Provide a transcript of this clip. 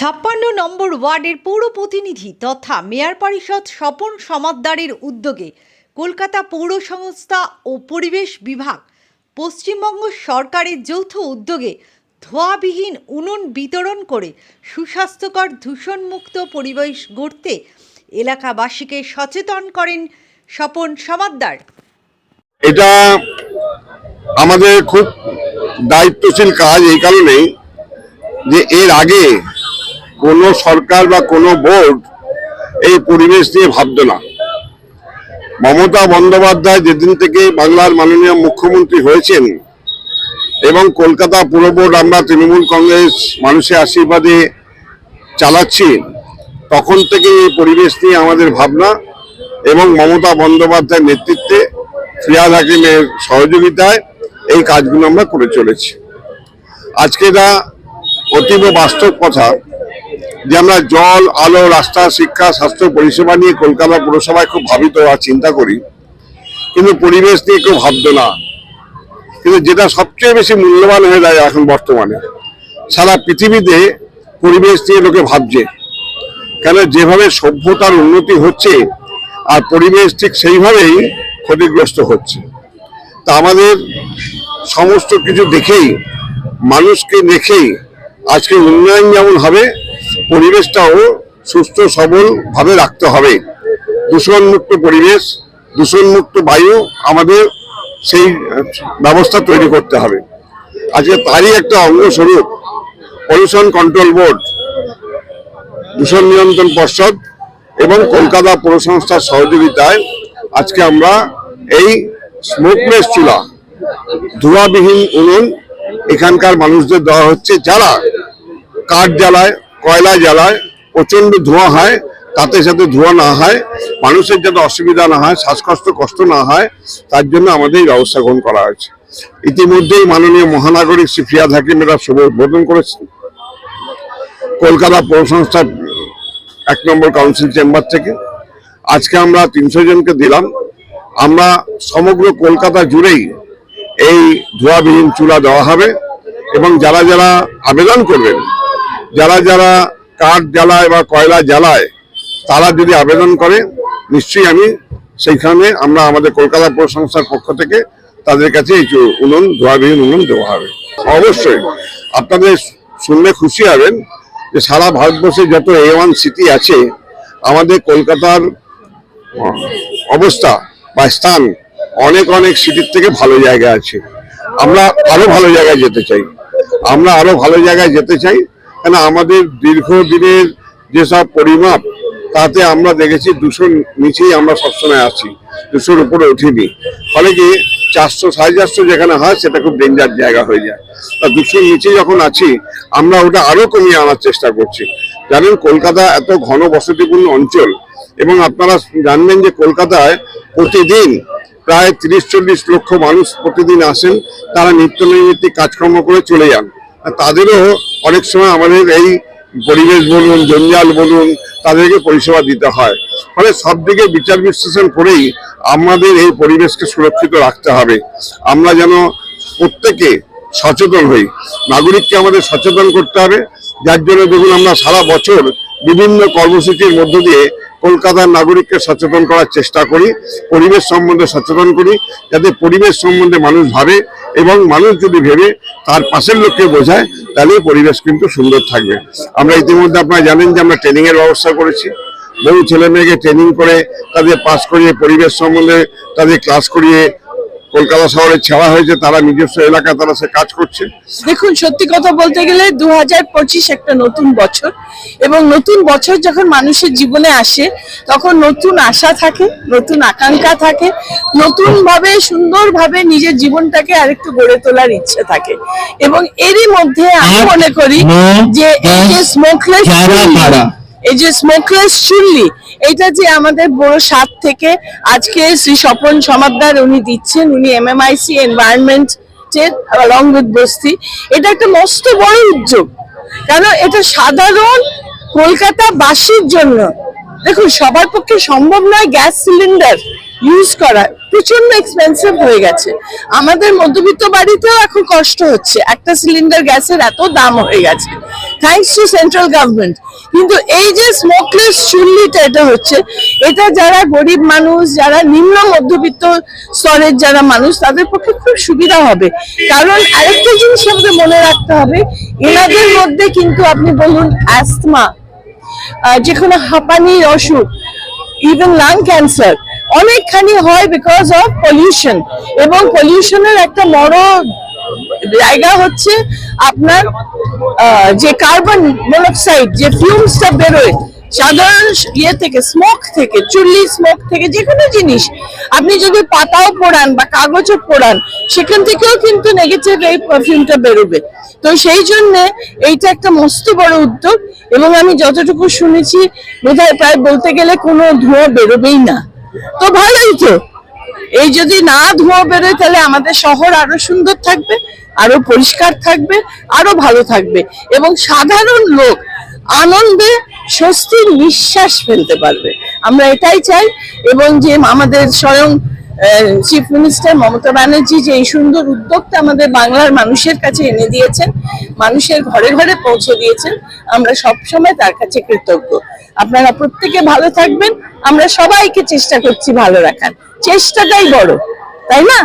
ছাপ্পান্ন নম্বর ওয়ার্ডের পৌর প্রতিনিধি তথা মেয়র পরিষদ স্বপন সমাদ্দারের উদ্যোগে কলকাতা পৌর সংস্থা ও পরিবেশ বিভাগ পশ্চিমবঙ্গ সরকারের যৌথ উদ্যোগে ধোঁয়াবিহীন উনুন বিতরণ করে সুস্বাস্থ্যকর দূষণমুক্ত পরিবেশ গড়তে এলাকাবাসীকে সচেতন করেন স্বপন সমাদ্দার। এটা আমাদের খুব দায়িত্বশীল কাজ এই কারণেই যে এর আগে কোনো সরকার বা কোনো বোর্ড এই পরিবেশ নিয়ে ভাবতো না। মমতা বন্দ্যোপাধ্যায় যেদিন থেকে বাংলার মাননীয় মুখ্যমন্ত্রী হয়েছেন এবং কলকাতা পুর বোর্ড আমরা তৃণমূল কংগ্রেস মানুষের আশীর্বাদে চালাচ্ছি, তখন থেকে এই পরিবেশ নিয়ে আমাদের ভাবনা এবং মমতা বন্দ্যোপাধ্যায়ের নেতৃত্বে ফিয়াদ হাকিমের সহযোগিতায় এই কাজগুলো আমরা করে চলেছি। আজকে এটা অতীব বাস্তব কথা যে আমরা জল, আলো, রাস্তা, শিক্ষা, স্বাস্থ্য পরিষেবা নিয়ে কলকাতা পুরসভায় খুব ভাবিত আর চিন্তা করি। কিন্তু পরিবেশ নিয়ে কেউ ভাবতো না। কিন্তু যেটা সবচেয়ে বেশি মূল্যবান হয়ে যায় এখন বর্তমানে, সারা পৃথিবীতে পরিবেশ নিয়ে লোকে ভাবছে। কেন যেভাবে সভ্যতার উন্নতি হচ্ছে, আর পরিবেশ ঠিক সেইভাবেই ক্ষতিগ্রস্ত হচ্ছে। তা আমাদের সমস্ত কিছু দেখেই, মানুষকে দেখেই আজকে উন্নয়ন যেমন হবে পরিবেশটাও সুস্থ, সবল ভাবে রাখতে হবে। দূষণমুক্ত পরিবেশ, দূষণমুক্ত বায়ু আমাদের সেই ব্যবস্থা তৈরি করতে হবে। আজকে তারই একটা অঙ্গস্বরূপ পলিউশন কন্ট্রোল বোর্ড দূষণ নিয়ন্ত্রণ পর্ষদ এবং কলকাতা পৌর সংস্থার সহযোগিতায় আজকে আমরা এই স্মোকলেস চুলা, ধোঁয়াবিহীন উনুন এখানকার মানুষদের দেওয়া হচ্ছে। যারা কাঠ জ্বালায় কয়লা জ্বালায় প্রচণ্ড ধোঁয়া হয়, তাতে যাতে ধোঁয়া না হয়, মানুষের যাতে অসুবিধা না হয়, শ্বাসকষ্ট, কষ্ট না হয়, তার জন্য আমাদের এই ব্যবস্থা গ্রহণ করা হয়েছে। ইতিমধ্যেই মাননীয় মহানাগরিক শ্রী ফিয়াদ হাকিম এরা শুভ উদ্বোধন করেছেন। কলকাতা পৌরসংস্থার এক নম্বর কাউন্সিল চেম্বার থেকে। আজকে আমরা তিনশো জনকে দিলাম। আমরা সমগ্র কলকাতা জুড়েই এই ধোঁয়াবিহীন চুলা দেওয়া হবে এবং যারা যারা আবেদন করবেন যারা যারা কাঠ জ্বালায় বা কয়লা জ্বালায়, তারা যদি আবেদন করে, নিশ্চয়ই আমি সেইখানে আমরা আমাদের কলকাতা পৌর সংস্থার পক্ষ থেকে তাদের কাছে এই উনুন, ধোঁয়াবিহীন উনুন দেওয়া হবে। অবশ্যই আপনাদের শুনলে খুশি হবেন যে সারা ভারতবর্ষে যত এ ওয়ান সিটি আছে, আমাদের কলকাতার অবস্থা বা স্থান অনেক অনেক সিটির থেকে ভালো জায়গা আছে। আমরা আরও ভালো জায়গায় যেতে চাই। আমরা আরও ভালো জায়গায় যেতে চাই। কেন আমাদের দীর্ঘদিনের যেসব পরিমাপ, তাতে আমরা দেখেছি দুশো নিচেই আমরা সবসময় আছি দুশোর উপরে উঠিনি। ফলে কি চারশো, সাড়ে চারশো যেখানে হয়, সেটা খুব ডেঞ্জার জায়গা হয়ে যায়। তা দুশোর নিচে যখন আছি, আমরা ওটা আরও কমিয়ে আনার চেষ্টা করছি। জানেন, কলকাতা এত ঘন বসতিপূর্ণ অঞ্চল, এবং আপনারা জানবেন যে কলকাতায় প্রতিদিন প্রায় তিরিশ, চল্লিশ লক্ষ মানুষ প্রতিদিন আসেন, তারা নিত্য নৈমিত্তিক কাজকর্ম করে চলে যান। তাদেরও অনেক সময় আমাদের এই পরিবেশ বলুন, জঞ্জাল বলুন, তাদেরকে পরিষেবা দিতে হয়। ফলে সব দিকে বিচার বিশ্লেষণ করেই আমাদের এই পরিবেশকে সুরক্ষিত রাখতে হবে। আমরা যেন প্রত্যেকে সচেতন হই। নাগরিককে আমাদের সচেতন করতে হবে। যার জন্য দেখুন আমরা সারা বছর বিভিন্ন কর্মসূচির মধ্য দিয়ে কলকাতার নাগরিককে সচেতন করার চেষ্টা করি, পরিবেশ সম্বন্ধে সচেতন করি, যাতে পরিবেশ সম্বন্ধে মানুষ ভাবে এবং মানুষ যদি ভেবে তার পাশের লোককে বোঝায়, তাহলে পরিবেশ কিন্তু সুন্দর থাকবে। আমরা ইতিমধ্যে আপনারা জানেন যে আমরা ট্রেনিংয়ের ব্যবস্থা করেছি। বহু ছেলে মেয়েকে ট্রেনিং করে তাদের পাস করিয়ে পরিবেশ সম্বন্ধে তাদের ক্লাস করিয়ে কলকাতা শহরে ছাড়া হয়েছে তারা নিজস্ব এলাকা তারা সে কাজ করছে দেখুন সত্যি কথা বলতে গেলে দু হাজার পঁচিশ একটা নতুন বছর এবং নতুন বছর যখন মানুষের জীবনে আসে তখন নতুন আশা থাকে নতুন আকাঙ্ক্ষা থাকে নতুন ভাবে সুন্দর ভাবে নিজের জীবনটাকে আরেকটু গড়ে তোলার ইচ্ছে থাকে এবং এরই মধ্যে আমি মনে করি যে স্মোকলেস। এই যে স্মোকলেস চুল্লি এটা যে আমাদের বড় স্বাদ থেকে আজকে শ্রী স্বপন সমাদ্দার উনি দিচ্ছেন, উনি M MMIC environment along with basti. এটা একটা মস্ত বড় উদ্যোগ। কেন? এটা সাধারণ কলকাতা বাসীর জন্য। দেখুন, সবার পক্ষে সম্ভব নয় গ্যাস সিলিন্ডার ইউজ করা। প্রচণ্ড এক্সপেন্সিভ হয়ে গেছে। আমাদের মধ্যবিত্ত বাড়িতেও এখন কষ্ট হচ্ছে। একটা সিলিন্ডার গ্যাসের এত দাম হয়ে গেছে। থ্যাঙ্কস টু সেন্ট্রাল গভর্নমেন্ট কিন্তু এই যে স্মোকলেস চুল্লিটা, এটা হচ্ছে, এটা যারা গরিব মানুষ, যারা নিম্ন মধ্যবিত্ত স্তরের যারা মানুষ, তাদের পক্ষে খুব সুবিধা হবে। কারণ আরেকটা জিনিস আমাদের মনে রাখতে হবে, এনাদের মধ্যে কিন্তু আপনি বলুন অ্যাস্তমা যে কোনো হাঁপানির অসুখ ইভেন লাং ক্যান্সার অনেকখানি হয় বিকজ অফ পলিউশন এবং পলিউশনের একটা বড় জায়গা হচ্ছে আপনার যে কার্বন মনোক্সাইড, যে ফিউমসটা বেরোয়, সাধারণ ইয়ে থেকে স্মোক থেকে, চুল্লি স্মোক থেকে, যে কোনো জিনিস, আপনি যদি পাতাও পোড়ান বা কাগজও পোড়ান, সেখান থেকেও কিন্তু নেগেটিভ এই পারফিউমটা বেরোবে। তো সেই জন্য এইটা একটা মস্ত বড় উদ্যোগ এবং আমি যতটুকু শুনেছি বোধহয় প্রায় বলতে গেলে কোনো ধোঁয়া বেরোবেই না। তো ভালোই তো। এই যদি না ধোঁয়া বেরোয়, তাহলে আমাদের শহর আরও সুন্দর থাকবে। আরও পরিষ্কার থাকবে, আরও ভালো থাকবে এবং সাধারণ লোক আনন্দে স্বস্তির নিঃশ্বাস ফেলতে পারবে। আমরা এটাই চাই এবং যে আমাদের স্বয়ং চিফ মিনিস্টার মমতা ব্যানার্জি যে এই সুন্দর উদ্যোগটা আমাদের বাংলার মানুষের কাছে এনে দিয়েছেন, মানুষের ঘরে ঘরে পৌঁছে দিয়েছেন, আমরা সবসময় তার কাছে কৃতজ্ঞ। আপনারা প্রত্যেকে ভালো থাকবেন, আমরা সবাইকে চেষ্টা করছি ভালো রাখার। চেষ্টাটাই বড়, তাই না?